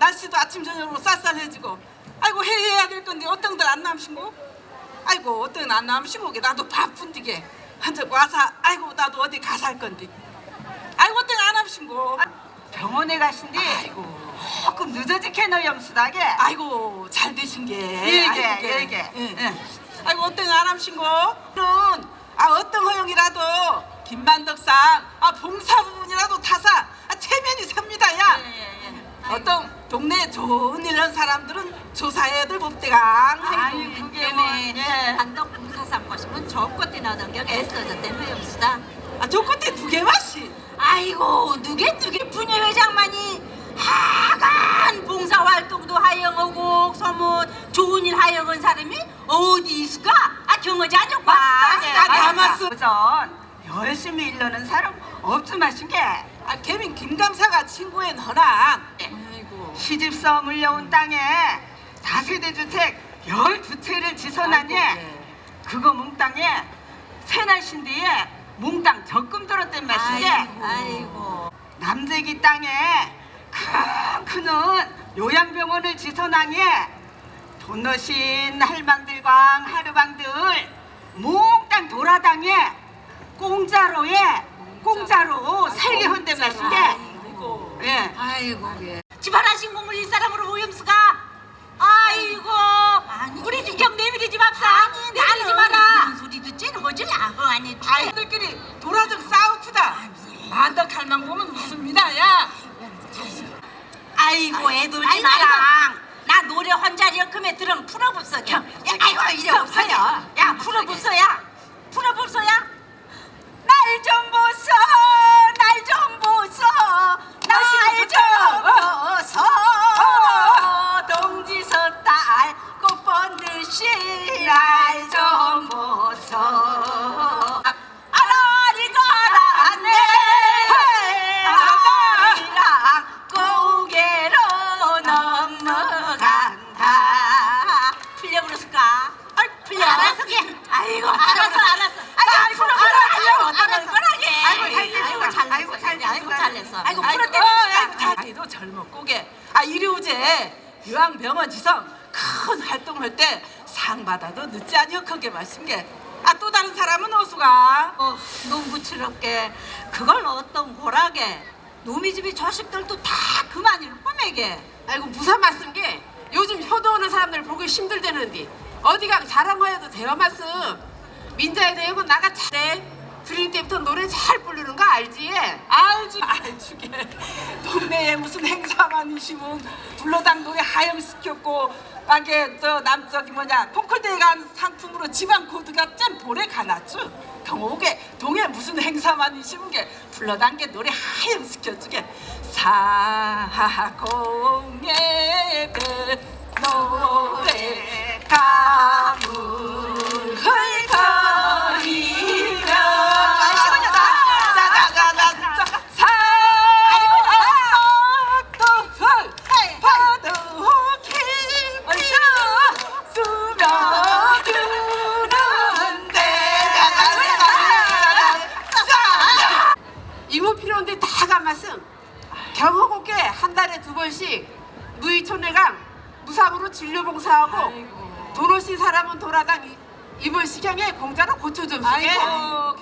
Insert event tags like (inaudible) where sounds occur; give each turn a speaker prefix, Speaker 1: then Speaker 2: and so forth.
Speaker 1: 날씨도 아침 저녁으로 쌀쌀해지고 아이고 해야 될 건데 어떤들 안 남신고? 아이고 어떤 안 남신고? 나도 바쁜디게. 한적 와서 아이고 나도 어디 가살 건데. 아이고 어떤 안 남신고?
Speaker 2: 병원에 가신디?
Speaker 1: 아이고.
Speaker 2: 조금 늦어지겠노 염수다게.
Speaker 1: 아이고 잘 되신 게.
Speaker 2: 일게,
Speaker 1: 게.
Speaker 2: 일게.
Speaker 1: 예.
Speaker 2: 예.
Speaker 1: 아이고 어떤 안 남신고? 아 어떤 허용이라도 김만덕상 아 봉사 부분이라도 타사 아 체면이 삽니다 야. 어떤 동네 좋은 일 하는 사람들은 조사해야들 법대강
Speaker 2: 아이 그게 뭐 예.
Speaker 3: 단독 봉사상 것이면 저것도 나던 경 애써졌대 소용수다
Speaker 1: 아 조건대 두 개만씩
Speaker 3: 아이고 누게 누게 분회회장만이 하간 봉사활동도 하영하고 소문 좋은 일 하영한 사람이 어디 있을까? 아 경어지 아니었까?
Speaker 1: 아, 담았어.
Speaker 2: 우선 열심히 일하는 사람 없지 마신 게
Speaker 1: 아 개민 김감사가 친구엔 허나 아이고
Speaker 2: 시집서 물려온 땅에 다세대 주택 열두 채를 지선하니
Speaker 1: 아이고, 예.
Speaker 2: 그거 몽땅에 새날신 뒤에 몽땅 적금 들었단 말인데
Speaker 3: 아이고, 아이고.
Speaker 2: 남재기 땅에 큰 크는 요양병원을 지선하니 돈 넣으신 할망들과 하루방들 몽땅 돌아다녀 공짜로에 공짜로 살게 헌데 말인데
Speaker 1: 아이고
Speaker 2: 예.
Speaker 3: 아이고 집 아니
Speaker 1: 아이들끼리 돌아좀 싸우프다. 만덕 할망 보면 웃습니다 야.
Speaker 3: 아이고 애돌지 마라. 나 노래 혼자리여 금에 들으면 풀어봅서 경 야, 아이고 이래 없어요 야 풀어봅서야. 풀어봅서야. 날 좀 보소 날 좀 보소 날좀 보소. 동지서 딸 꽃 번듯이 날
Speaker 1: 젊어 꼬게. 아 이리 오제 유황 병원 지성 큰 활동할 때 상 받아도 늦지 아니었게 말씀 게아 또 다른 사람은 어수가?
Speaker 3: 어, 농부스럽게. 그걸 어떤 고라게 노미 집이 자식들도 다 그만 일 뻔하게.
Speaker 4: 아이고 무슨 말씀게. 요즘 효도 오는 사람들 보기 힘들대는디. 어디가 자랑하여도 돼요 말씀. 민자에 대해서 나가 잘해. 드릴 때부터 노래 잘 알지?
Speaker 1: 알지 알지게. (laughs) 동네에 무슨 행사만 있으면 불러당동에 하염시켰고 아게 저 남쪽이 뭐냐 콩쿨대회 간 상품으로 지방 코드가 짠 볼에 가놨죠. 경옥에 동에 무슨 행사만 있으면 게 불러당게 노래 하염시켜주게. 노
Speaker 4: 필요한데 다 가말씀 경호국에 한 달에 두 번씩 누이촌내강 무상으로 진료봉사하고 돈 오신 사람은 돌아당 이번 시경에 공짜로 고쳐 좀 쓰게
Speaker 1: 아이고